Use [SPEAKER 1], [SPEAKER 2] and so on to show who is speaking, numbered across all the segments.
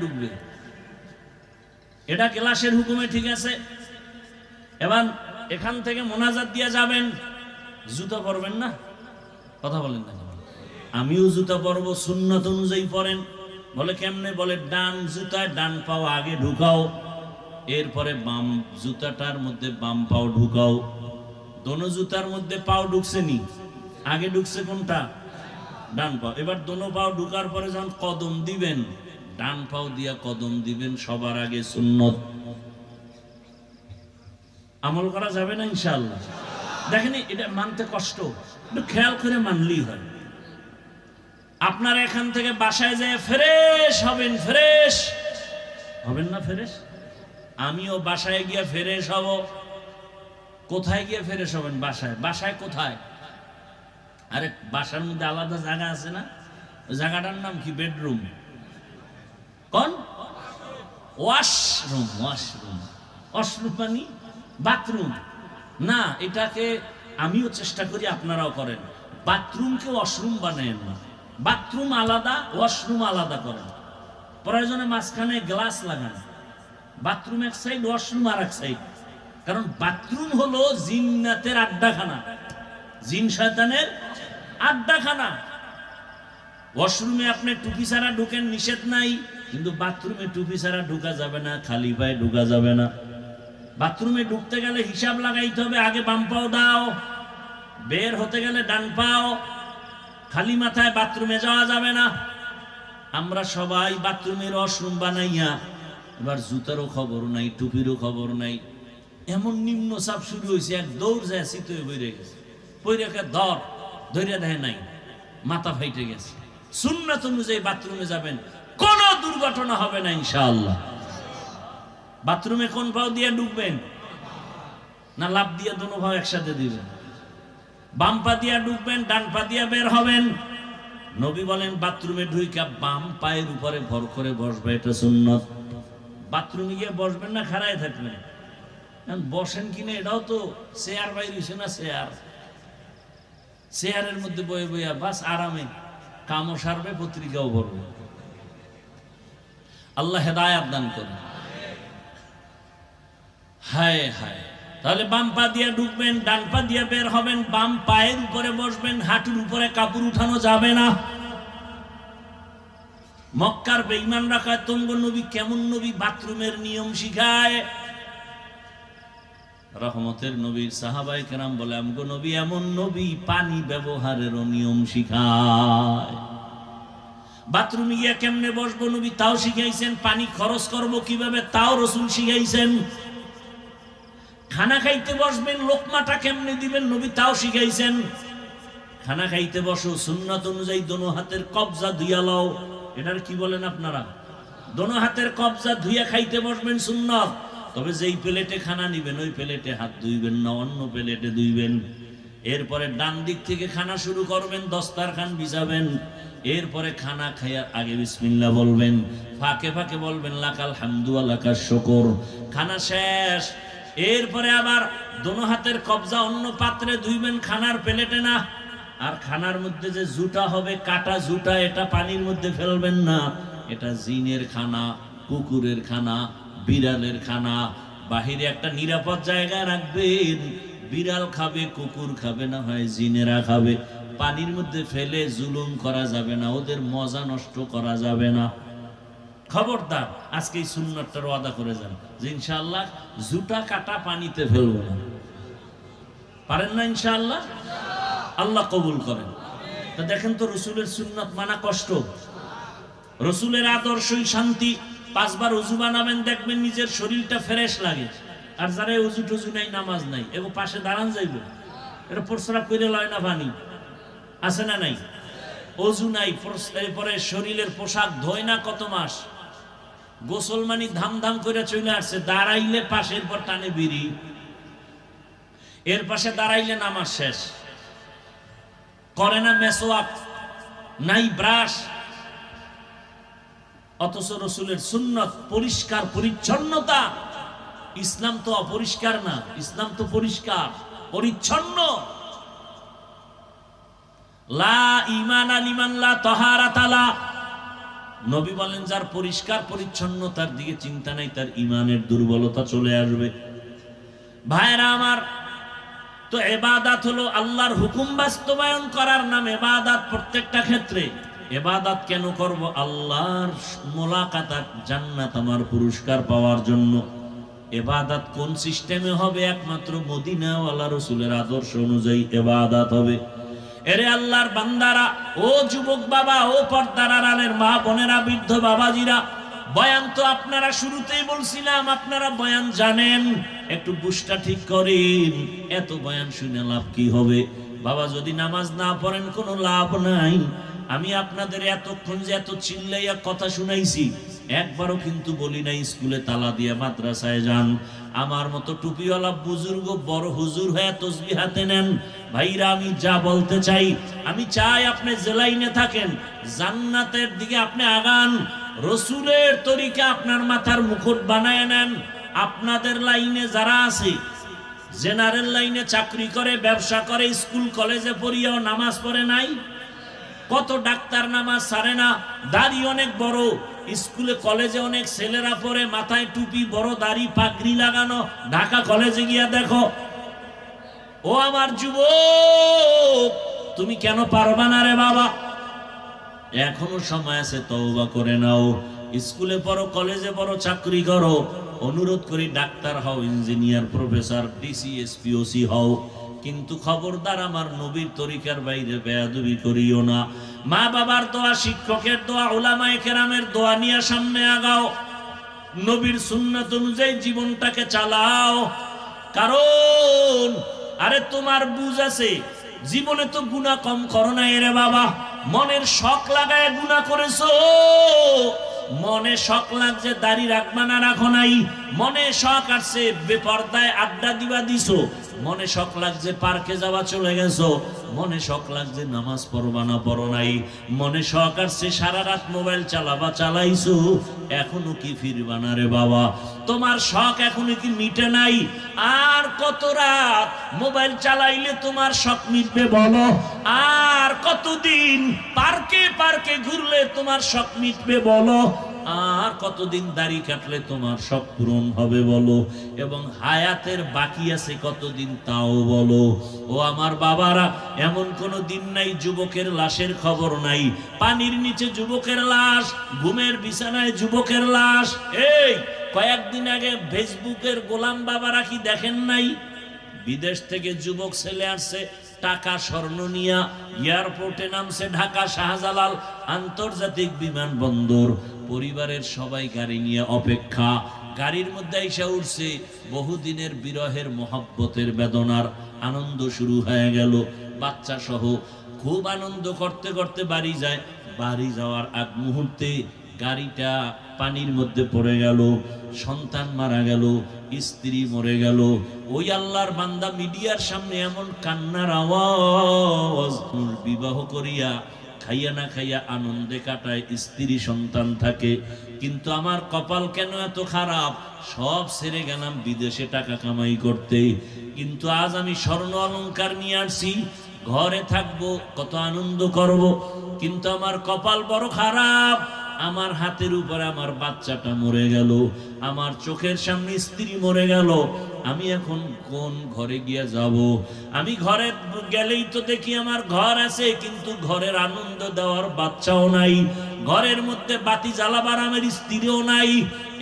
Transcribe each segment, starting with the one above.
[SPEAKER 1] ডুববে। এটা ক্লাসের হুকুমে ঠিক আছে। এবার এখান থেকে মোনাজাত দিয়ে যাবেন, জুতো পরবেন না? কথা বলেন না? আমিও জুতা পরবো, সুন্নত অনুযায়ী পরেন। বলে কেমনে? বলে ডান জুতায় ডান পাও আগে ঢুকাও, এরপরে বাম জুতাটার মধ্যে বাম পাও ঢুকাও। দোনো জুতার মধ্যে পাও ঢুকছে নি? আগে ঢুকছে কোনটা? ডান পাও। এবার দোনো পাও ঢুকার পরে যখন কদম দিবেন ডান পাও দিয়া কদম দিবেন, সবার আগে সুন্নত। আমল করা যাবে না, ইনশাআল্লাহ। দেখেন, এটা মানতে কষ্ট। খেয়াল করে মানলেই হয়। আপনারা এখান থেকে বাসায় যেয়ে ফ্রেশ হবেন ফ্রেশ। হবেন না ফ্রেশ? আমিও বাসায় গিয়ে ফ্রেশ হব। কোথায় গিয়ে ফ্রেশ হবেন? বাসায়। বাসায় কোথায়? আরে, বাসার মধ্যে আলাদা জায়গা আছে না? ওই জায়গাটার নাম কি? বেডরুম? কোন? Washroom washroom. ওয়াশরুম মানে বাথরুম। না, এটাকে আমিও চেষ্টা করি আপনারাও করেন। বাথরুমকে ওয়াশরুম বানায়েন না। বাথরুম আলাদা, ওয়াশরুম আলাদা করেন। প্রয়োজনে মাঝখানে গ্লাস লাগান। বাথরুম এক সাইড, ওয়াশরুম আর এক সাইড। কারণ বাথরুম হলো জিন্নাতের আড্ডাখানা। জিন শয়তানের আড্ডাখানা। ওয়াশরুমে আপনি টুপি ছাড়া ঢুকেন, নিষেধ নাই। কিন্তু বাথরুমে টুপি ছাড়া ঢুকা যাবে না, খালি পায়ে ঢুকা যাবে না। বাথরুমে ঢুকতে গেলে হিসাব লাগাইতে হবে, আগে বাম পাও দাও, বের হতে গেলে ডান পাও, খালি মাথায় বাথরুমে যাওয়া যাবে না। আমরা সবাই বাথরুমের ওয়াশরুম বানাইয়া, এবার জুতারও খবর নাই, টুপিরও খবর নাই। এমন নিম্ন চাপ শুরু হয়েছে এক দৌড় যায় শীত হয়ে বইরে গেছে। বইরেকে ধর ধৈর্য দেয় নাই, মাথা ফাইটে গেছে। সুন্নাত অনুযায়ী বাথরুমে যাবেন দুর্ঘটনা হবে না, ইনশাআল্লাহ। বাথরুমে কোন পাও দিয়ে ঢুকবেন না লাভ দিয়ে দোনো ভাও একসাথে দিবেন? বাম পা দিয়া ঢুকবেন ডান পা দিয়া বের হবেন? নবী বলেন, বাথরুমে ঢুইকা বাম পায়ের উপরে ভর করে বসবে, এটা সুন্নত। বাথরুমে গিয়ে বসবেন না, খাড়ায় থাকবেন? বসেন কিনা এটাও তো চেয়ার বাইরেছে না চেয়ার? চেয়ারের মধ্যে বয়ে বইয়া বাস, আরামে কামও সারবে, পত্রিকাও ভরবে। আল্লাহ হেদায়াত দান করবে হায় হায়। তাহলে বাম পা দিয়ে ঢুকবেন, ডান পা দিয়ে বের হবেন, বাম পায়ের উপরে বসবেন, হাঁটুর উপরে কাপড় উঠানো যাবে না। মক্কার বেইমান রাখায় তঙ্গ নবী কেমন নবী? বাথরুমের নিয়ম শিখায়। রহমতের নবীর সাহাবাই কেরাম বলে, আমগো নবী এমন নবী, পানি ব্যবহারেরও নিয়ম শিখায়। বাথরুমে গিয়া কেমনে বসবো নবী? তাও শিখাইছেন, পানি খরচ করব কীভাবে? তাও রসুল শিখাইছেন। খানা খাইতে বসবেন, লোকমাটা কেমনে দিবেন নবী? তাও শিখাইছেন। খানা খাইতে বসো, সুন্নাত অনুযায়ী দোনো হাতের কবজা ধুইয়া লও। এটার কি বলেন আপনারা? দোনো হাতের কবজা ধুইয়া খাইতে বসবেন সুন্নত। তবে যেই প্লেটে খানা নিবেন, ওই প্লেটে হাত ধুইবেন না, অন্য প্লেটে ধুইবেন। এরপরে ডান দিক থেকে খানা শুরু করবেন দস্তার খান বিছাবেন এরপরে খানা খাইয়ার আগে বিসমিল্লা বলবেন, ফাঁকে ফাঁকে বলবেন, লাকাল হামদু আলাকার শকর। খানা শেষ। এরপরে আবার দোনো হাতের কবজা অন্য পাত্রে ধুইবেন, খানার প্লেটে না। আর খানার মধ্যে যে জুটা হবে, কাটা জুটা এটা পানির মধ্যে ফেলবেন না। এটা জিনের খানা, কুকুরের খানা, বিড়ালের খানা। বাহিরে একটা নিরাপদ জায়গায় রাখবেন। বিড়াল খাবে, কুকুর খাবে, না হয় জিনেরা খাবে। পানির মধ্যে ফেলে জুলুম করা যাবে না, ওদের মজা নষ্ট করা যাবে না। খবরদার, আজকে এই সুন্নতটার ওয়াদা করে যান যে ইনশাআল্লাহ জুটা কাটা পানিতে ফেলব না। পারেন না ইনশাআল্লাহ? আল্লাহ কবুল করেন। তা দেখেন তো রসুলের সুন্নত মানা কষ্ট। রসুলের আদর্শই শান্তি। পাঁচবার উজু বানাবেন, দেখবেন নিজের শরীরটা ফ্রেশ লাগে। আর যারা উজু টুজু নাই, নামাজ নাই এবং পাশে দাঁড়ান যাইব। এটা প্রস্রাব করে লয় না পানি। আছে না নাই? অজু নাই এরপরে শরীরের পোশাক ধোয় না কত মাস? গোসল মানি ধাম ধাম করে চলে আসছে, দাঁড়াইলে পাশের পর টানে বিড়ি। এর পাশে দাঁড়াইলে নামাজ শেষ। করে না মেসোয়াক, নাই ব্রাশ। অথচ রসুলের সুন্নত পরিষ্কার পরিচ্ছন্নতা। ইসলাম তো অপরিষ্কার না, ইসলাম তো পরিষ্কার, পরিচ্ছন্ন। লা ইমান নবী বলেন, যার পরিষ্কার পরিচ্ছন্নতার দিকে চিন্তা নাই, তার ইমানের দুর্বলতা চলে আসবে। ভাইরা আমার, তো এবাদাত হলো আল্লাহর হুকুম বাস্তবায়ন করার নাম এবাদাত প্রত্যেকটা ক্ষেত্রে। এবাদাত কেন করব? আল্লাহর মোলাকাত আর জান্নাত আমার পুরস্কার পাওয়ার জন্য। এবাদাত কোন সিস্টেমে হবে? একমাত্র মদিনাওয়ালা রসুলের আদর্শ অনুযায়ী এবাদাত হবে। এরে আল্লাহর বান্দারা, ও যুবক বাবা, ও পর্দার আড়ালের মা বোনেরা, বৃদ্ধ বাবাজিরা, বয়ান তো আপনারা শুরুতেই বলছিলাম, আপনারা বয়ান জানেন। একটু বুসটা ঠিক করেন, এত বয়ান শুনে লাভ কি হবে? বাবা যদি নামাজ না পড়েন কোনো লাভ নাই। আমি আপনাদের এতক্ষণ যে এত চিল্লাইয়া কথা শুনাইছি, একবারও কিন্তু বলি নাই, স্কুলে তালা দিয়ে মাদ্রাসায় যান। আমার মতো টুপিওয়ালা বুজুর্গ বড় হুজুর হয়ে তসবি হাতে নেন। ভাইরা, আমি যা বলতে চাই, আমি চাই আপনি জেলাইনে থাকেন, জান্নাতের দিকে আপনি আগান, রসুলের তরিকা আপনার মাথার মুকুট বানায় নেন। আপনাদের লাইনে যারা আছে, জেনারেল লাইনে চাকরি করে, ব্যবসা করে, স্কুল, কলেজে পড়িয়াও নামাজ পড়ে নাই। কত ডাক্তার নামাজ সারে না, দাড়ি অনেক বড় স্কুলে, কলেজে অনেক ছেলেরা পড়ে, মাথায় টুপি, বড় দাড়ি, পাগড়ি লাগানো। ঢাকা কলেজে গিয়া দেখো, ও আমার যুবক, তুমি কেন পারবা না রে বাবা? এখনও সময় আছে, তওবা করে নাও। স্কুলে পড়ো, কলেজে পড়ো, চাকরি করো। অনুরোধ করি, ডাক্তার হও, ইঞ্জিনিয়ার, প্রফেসর, ডিসি এসপিওসি হও। কিন্তু খবরদার আমার নবীর তরিকার বাইরে বেয়াদুবি করিও না। মা বাবার দোয়া, শিক্ষকের দোয়া, ওলামায়ে কেরামের দোয়া নিয়ে সামনে আগাও। নবীর সুন্নাত অনুযায়ী জীবনটাকে চালাও। কারণ, আরে তোমার বুঝ আছে, জীবনে তো গুণা কম করো না এরে বাবা। মনের শখ লাগায় গুণা করেছ। মনে শখ লাগছে দাড়ি রাখবা না রাখো নাই। মনে শখ আসছে বেপর্দায় আড্ডা দিবা দিছো। মনে শখ লাগছে পার্কে যাওয়া চলে গেছো। মনে শখ লাগছে নামাজ পড়বা না পড়ো নাই। মনে শখ আসছে সারা রাত মোবাইল চালাবা চালাইছো। এখনও কি ফিরবা না রে বাবা? তোমার শখ এখনও কি মিটে নাই? আর কত রাত মোবাইল চালাইলে তোমার শখ মিটবে বলো? আর কতদিন পার্কে পার্কে ঘুরলে তোমার শখ মিটবে বলো? আর কতদিন দাড়ি কাটলে তোমার সব পূরণ হবে বলো? এবং হায়াতের বাকি আছে কতদিন তাও বলো? ও আমার বাবারা, এমন কোনো দিন নাই, যুবকের লাশের খবর নাই। পানির নিচে যুবকের লাশ, ঘুমের বিছানায় যুবকের লাশ। এই, কয়েকদিন আগে ফেসবুকের গোলাম বাবারা কি দেখেন নাই? বিদেশ থেকে যুবক ছেলে আসছে টাকা স্বর্ণ নিয়া, এয়ারপোর্টে নামছে ঢাকা শাহজালাল আন্তর্জাতিক বিমানবন্দর। পরিবারের সবাই গাড়ি নিয়ে অপেক্ষা। গাড়ির মধ্যে এসে উঠছে, বহুদিনের বিরহের মহব্বতের বেদনার আনন্দ শুরু হয়ে গেল। বাচ্চা সহ খুব আনন্দ করতে করতে বাড়ি যায়। বাড়ি যাওয়ার আগ মুহূর্তে গাড়িটা পানির মধ্যে পড়ে গেল, সন্তান মারা গেল, স্ত্রী মরে গেল। ওই আল্লাহর বান্দা মিডিয়ার সামনে এমন কান্নার আওয়াজ, বিবাহ করিয়া খাইয়া না খাইয়া আনন্দে কাটায় স্ত্রী সন্তান থাকে। কিন্তু আমার কপাল কেন এত খারাপ? সব ছেড়ে গেলাম বিদেশে টাকা কামাই করতে। কিন্তু আজ আমি স্বর্ণ অলঙ্কার নিয়ে আসছি, ঘরে থাকব, কত আনন্দ করব। কিন্তু আমার কপাল বড় খারাপ। আমার হাতের উপরে আমার বাচ্চাটা মরে গেল, আমার চোখের সামনে স্ত্রী মরে গেল, আমি এখন কোন ঘরে গিয়া যাব? আমি ঘরে গেলেই তো দেখি আমার ঘর আছে, কিন্তু ঘরের আনন্দ দেওয়ার বাচ্চাও নাই, ঘরের মধ্যে বাতি জ্বালাবার আমার স্ত্রীও নাই,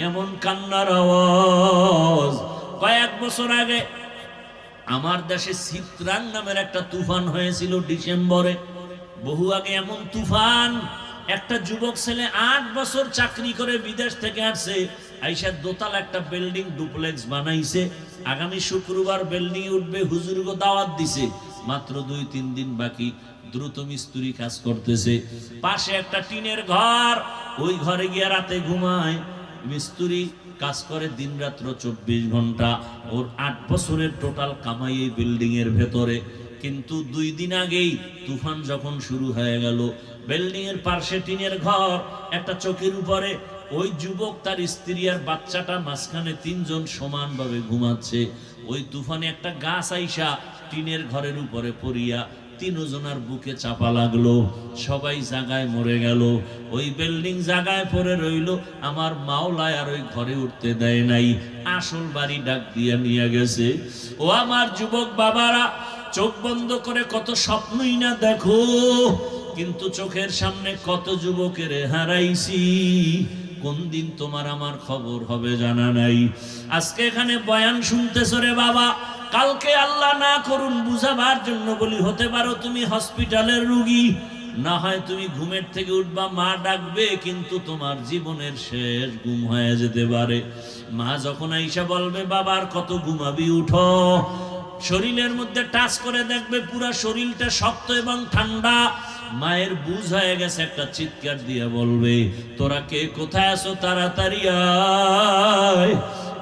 [SPEAKER 1] এমন কান্নার আওয়াজ। কয়েক বছর আগে আমার দেশে চিত্রাং নামের একটা তুফান হয়েছিল ডিসেম্বরে, বহু আগে এমন তুফান একটা যুবক ছেলে আট বছর চাকরি করে বিদেশ থেকে আসছে, আইসা দোতাল একটা বিল্ডিং ডুপ্লেক্স বানাইছে। আগামী শুক্রবার বিল্ডিং উঠবে, হুজুরগো দাওয়াত দিছে। মাত্র দুই, তিন দিন বাকি, দ্রুত মিস্ত্রি কাজ করতেছে। পাশে একটা টিনের ঘর, ওই ঘরে গিয়ে রাতে ঘুমায়। মিস্ত্রি কাজ করে দিন রাত্র চব্বিশ ঘণ্টা। ওর আট বছরের টোটাল কামাই এই বিল্ডিং এর ভেতরে। কিন্তু দুই দিন আগেই তুফান যখন শুরু হয়ে গেল বিল্ডিং এর পার্শ্বে টিনের ঘর, একটা চোখের উপরে। ওই যুবক তার স্ত্রী আর বাচ্চাটা মাঝখানে তিনজন সমানভাবে ঘুমাচ্ছে। ওই তুফানে একটা গাছ আইসা টিনের ঘরের উপরে পড়িয়া তিনজনার বুকে চাপা লাগল। সবাই জাগায় মরে গেল। ওই বিল্ডিং জায়গায় পড়ে রইল। আমার মাওলায় আর ওই ঘরে উঠতে দেয় নাই। আসল বাড়ি ডাক দিয়ে নিয়ে গেছে। ও আমার যুবক বাবারা, চোখ বন্ধ করে কত স্বপ্নই না দেখো। কিন্তু চোখের সামনে কত যুবকের হারাইছি। কোন দিন তোমার আমার খবর হবে জানা নাই। আজকে এখানে বয়ান শুনতেছো রে বাবা। কালকে আল্লাহ না করুন বুঝাবার জন্য বলি, হতে পারো তুমি হসপিটালের রুগী। না হয় তুমি ঘুমের থেকে উঠবা, মা ডাকবে, কিন্তু তোমার জীবনের শেষ ঘুম হয়ে যেতে পারে। মা যখন আইসা বলবে বাবার কত ঘুমাবি, উঠো। শরীরের মধ্যে টাচ করে দেখবে, পুরা শরীরটা শক্ত এবং ঠান্ডা। মায়ের বুঝ হয়ে গেছে, একটা চিৎকার দিয়ে বলবে, তোরা কে? কোথায় আছো? তাড়াতাড়ি আয়।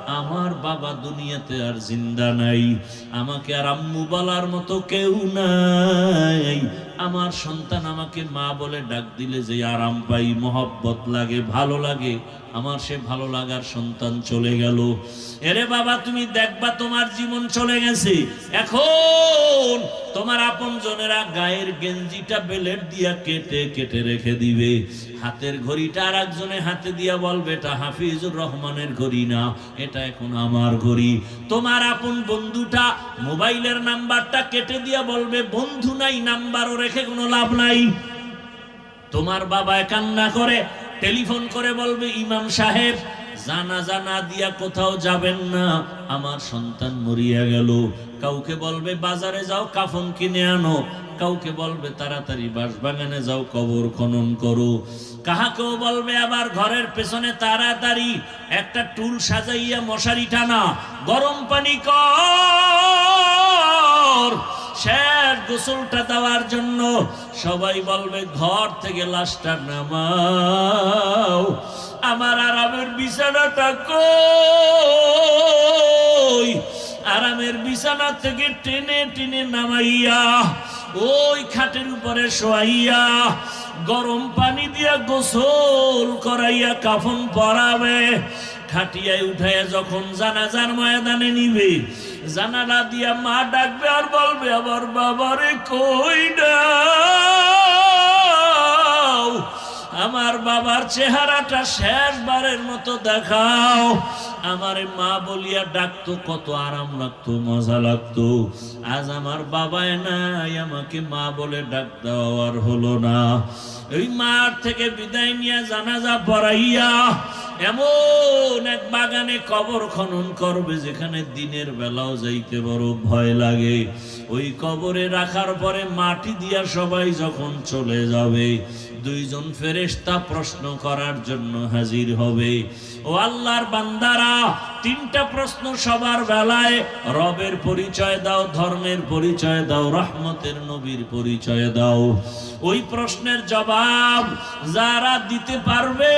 [SPEAKER 1] আমার বাবা দুনিয়াতে আর জিন্দা নাই, আমাকে আর আম্মু বলার মতো কেউ নাই। আমার সন্তান আমাকে মা বলে ডাক দিলে যে, আরাম পাই, মহব্বত লাগে, ভালো লাগে। আমার সে ভালো লাগার সন্তান চলে গেল। এরে বাবা, তুমি দেখবা তোমার জীবন চলে গেছে। এখন তোমার আপন জনেরা গায়ের গেঞ্জিটা বেলেট দিয়া কেটে কেটে রেখে দিবে। হাতের ঘড়িটা আর একজনে হাতে দিয়া বলবে, এটা হাফিজুর রহমানের ঘড়ি না, এটা এখন আমার ঘড়ি। তোমার আপন বন্ধুটা মোবাইলের নাম্বারটা কেটে দিয়া বলবে, বন্ধু নাই, নাম্বারও রেখে কোনো লাভ নাই। তোমার বাবা কান্না করে, টেলিফোন করে বলবে, ইমাম সাহেব, জানা জানা দিয়া কোথাও যাবেন না, আমার সন্তান মরিয়া গেল। কাউকে বলবে, বাজারে যাও, কাফন কিনে আনো। কাউকে বলবে, তাড়াতাড়ি বাঁশবাগানে যাও, কবর খনন করো। কাহাকেও বলবে, আবার ঘরের পেছনে তাড়াতাড়ি একটা টুল সাজাইয়া মশারি টানা, গরম পানি কর। শেষ গোসলটা দেওয়ার জন্য সবাই বলবে, ঘর থেকে লাশটা নামাও। আমার আরামের বিছানাটা কই? আরামের বিছানা থেকে টেনে টেনে নামাইয়া ওই খাটের উপরে শোয়াইয়া গরম পানি দিয়া গোসল করাইয়া কাফন পরাবে। খাটিয়ায় উঠায় যখন জানাজার ময়দানে নিবে, জানালা দিয়া মা ডাকবে আর বলবে, আবার বাবারে কই দাও আমার বাবার চেহারাটা শেষবারের মতো দেখাও। আমার মা বলিয়া ডাকতো, কত আরাম লাগতো, মজা লাগতো। আজ আমার বাবায় নাই, আমাকে মা বলে ডাক দেওয়ার হলো না। ওই মার থেকে বিদায় নিয়ে জানাজা পড়াইয়া এমন এক বাগানে কবর খনন করবে, যেখানে দিনের বেলাও যাইতে বড় ভয় লাগে। ওই কবরে রাখার পরে মাটি দিয়া সবাই যখন চলে যাবে দুইজন ফেরেশতা প্রশ্ন করার জন্য হাজির হবে। ও আল্লাহর বান্দারা, তিনটা প্রশ্ন সবার বেলায়, রবের পরিচয় দাও, ধর্মের পরিচয় দাও, রহমতের নবীর পরিচয় দাও। ওই প্রশ্নের জবাব যারা দিতে পারবে,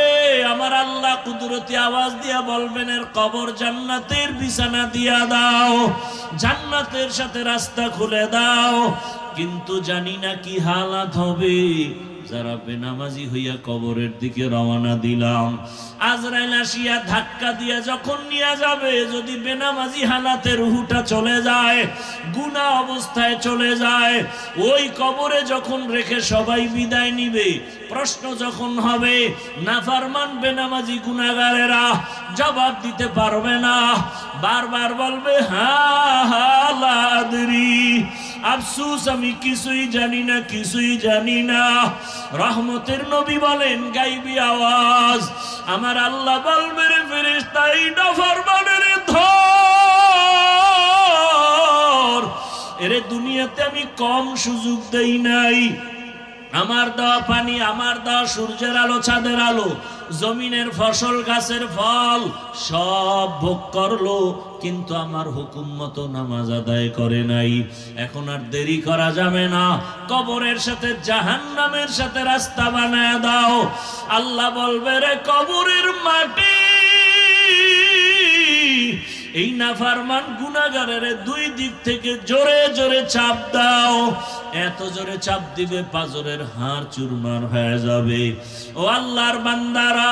[SPEAKER 1] আমার আল্লাহ কুদরতি আওয়াজ দিয়া বলবেন, এর কবর জান্নাতের বিছানা দিয়া দাও, জান্নাতের সাথে রাস্তা খুলে দাও। কিন্তু জানি না কি হালাত হবে। যারা বেনামাজি হইয়া কবরের দিকে রওনা দিলাম, আজরাইল আসিয়া ধাক্কা দিয়া যখন নিয়ে যাবে, যদি বেনামাজি হালাতে রুহুটা চলে যায় গুনা অবস্থায় চলে যায়, ওই কবরে যখন রেখে সবাই বিদায় নিবে, প্রশ্ন যখন হবে, নাফারমান বেনামাজি গুনাগারেরা জবাব দিতে পারবে না, বারবার বলবে, হা হা, লাদরি। আফসুস, আমি কিছুই জানি না, কিছুই জানি না। রহমতের নবী বলেন, গাইবি আওয়াজ, আমার আল্লাহ বলবে রে ফেরেস তাই নাফরমানের ধর। এরে দুনিয়াতে আমি কম সুযোগ দেই নাই। আমার দেওয়া পানি, আমার দেওয়া সূর্যের আলো, চাঁদের আলো, জমিনের ফসল, গাছের ফল, সব ভোগ করল, কিন্তু আমার হুকুম মতো নামাজ আদায় করে নাই। এখন আর দেরি করা যাবে না। কবরের সাথে, জাহান্নামের সাথে রাস্তা বানায় দাও। আল্লাহ বলবে, রে কবরের মাটি এই নাফারমান গুনাগারের দুই দিক থেকে জোরে জোরে চাপ দাও। এত জোরে চাপ দিবে পাজরের হাড় চুরমার হয়ে যাবে। ও আল্লাহর বান্দারা,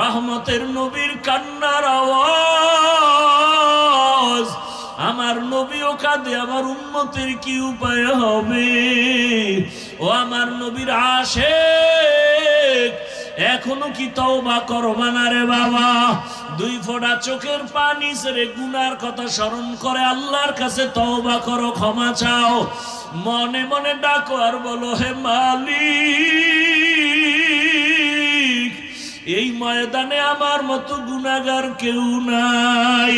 [SPEAKER 1] রহমতের নবীর কান্নার আওয়াজ। আমার নবী ও কাঁদে, আমার উন্মতের কি উপায় হবে? ও আমার নবীর আসে এখনও কি তওবা করবা না রে বাবা? দুই ফোঁটা চোখের পানি সেরে গুনার কথা স্মরণ করে আল্লাহর কাছে তওবা করো, ক্ষমা চাও। মনে মনে ডাকো আর বলো, হে মালিক, এই ময়দানে আমার মতো গুনাগার কেউ নাই।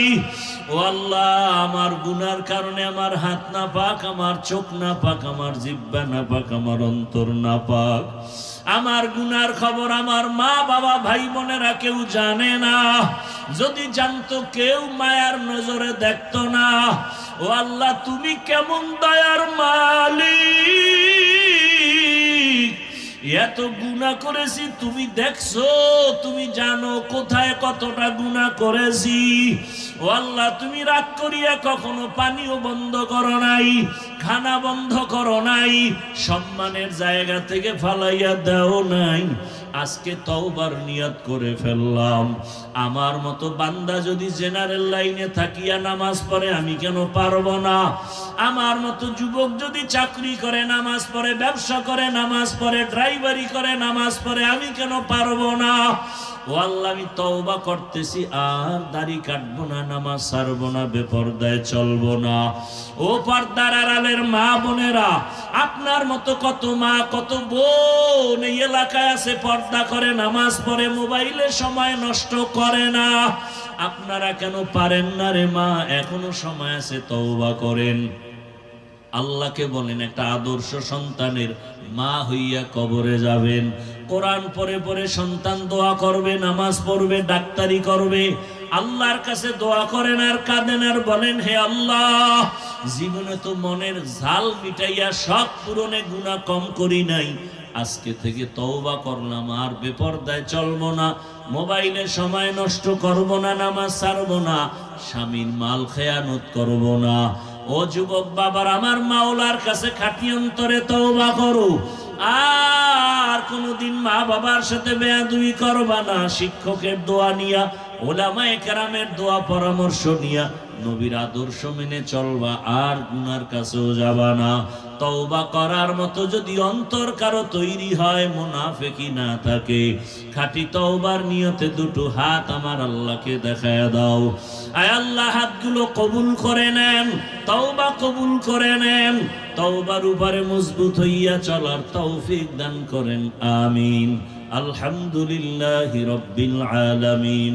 [SPEAKER 1] ও আল্লাহ, আমার গুনার কারণে আমার হাত না পাক আমার চোখ না পাক আমার জিব্বা না পাক আমার অন্তর না পাক আমার গুনার খবর আমার মা, বাবা, ভাই, বোনেরা কেউ জানে না। যদি জানতো কেউ মায়ার নজরে দেখতো না। ও আল্লাহ, তুমি কেমন দয়ার মালিক? এত গুণা করেছি, তুমি দেখছ? তুমি জানো কোথায় কতটা গুণা করেছি? ও আল্লাহ, তুমি রাগ করিয়া কখনো পানিও বন্ধ করো নাই। খানা বন্ধ করো নাই, সম্মানের জায়গা থেকে ফালাইয়া দাও নাই। আজকে তওবার নিয়ত করে ফেললাম। আমার মতো বান্দা যদি জেনারেল লাইনে থাকিয়া নামাজ পড়ে, আমি কেন পারব না? আমার মতো যুবক যদি চাকরি করে, নামাজ পড়ে, ব্যবসা করে, নামাজ পড়ে, ড্রাইভারি করে, নামাজ পড়ে, আমি কেন পারব না? আমি তওবা করতেছি, আর দাড়ি কাটবো না না চলবো না। ও পর্দার আড়ালের মা বোনেরা, আপনার মতো কত মা, কত বোন এই এলাকায় আছে, পর্দা করে, নামাজ পড়ে, মোবাইলে সময় নষ্ট করে না। আপনারা কেন পারেন না রে মা? এখনও সময় আছে, তওবা করেন। আল্লাহকে বলেন, একটা আদর্শ সন্তানের মা হইয়া কবরে যাবেন। কোরআন পরে পরে সন্তান দোয়া করবে, নামাজ পড়বে, ডাক্তারি করবে। আল্লাহর কাছে দোয়া করেন আর কাঁদেন আর বলেন, হে আল্লাহ, জীবনে তো মনের ঝাল মিটাইয়া সব পূরণে গুণা কম করি নাই। আজকে থেকে তওবা করলাম, আর বেপরদায় চলবো না। মোবাইলে সময় নষ্ট করব না, নামাজ ছাড়বো না। স্বামীর মাল খেয়ানত করব না। ও যুবক বাবার, আমার মাওলার কাছে খাটি অন্তরে তওবা করো। আর কোনোদিন মা বাবার সাথে বেয়াদুই করবা না। শিক্ষকের দোয়া নিয়া, ওলামায়ে কেরামের দোয়া পরামর্শ নিয়া, নবীর আদর্শ মেনে চলবা, আর গুনার কাছেও যাবা না। তওবা করার মতো যদি অন্তর কারও তৈরি হয় মুনাফেকি না থাকে। খাঁটি তওবার নিয়তে দুটো হাত আমার আল্লাহকে দেখায় দাও। আয় আল্লাহ, হাতগুলো কবুল করে নেন, তওবা কবুল করে নেন, তওবার উপরে মজবুত হইয়া চলার তৌফিক দান করেন, আমিন। আলহামদুলিল্লাহি রাব্বিল আলামিন।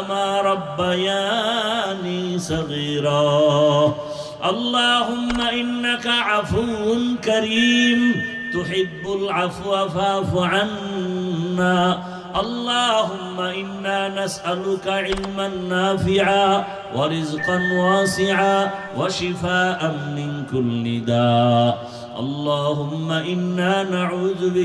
[SPEAKER 1] كما ربياني صغيرا. اللهم إنك عفو كريم. تحب العفو فاعف عنا. اللهم إنا نسألك علما نافعا ورزقا واسعا وشفاء من كل داء. اللهم إنا نعوذ بك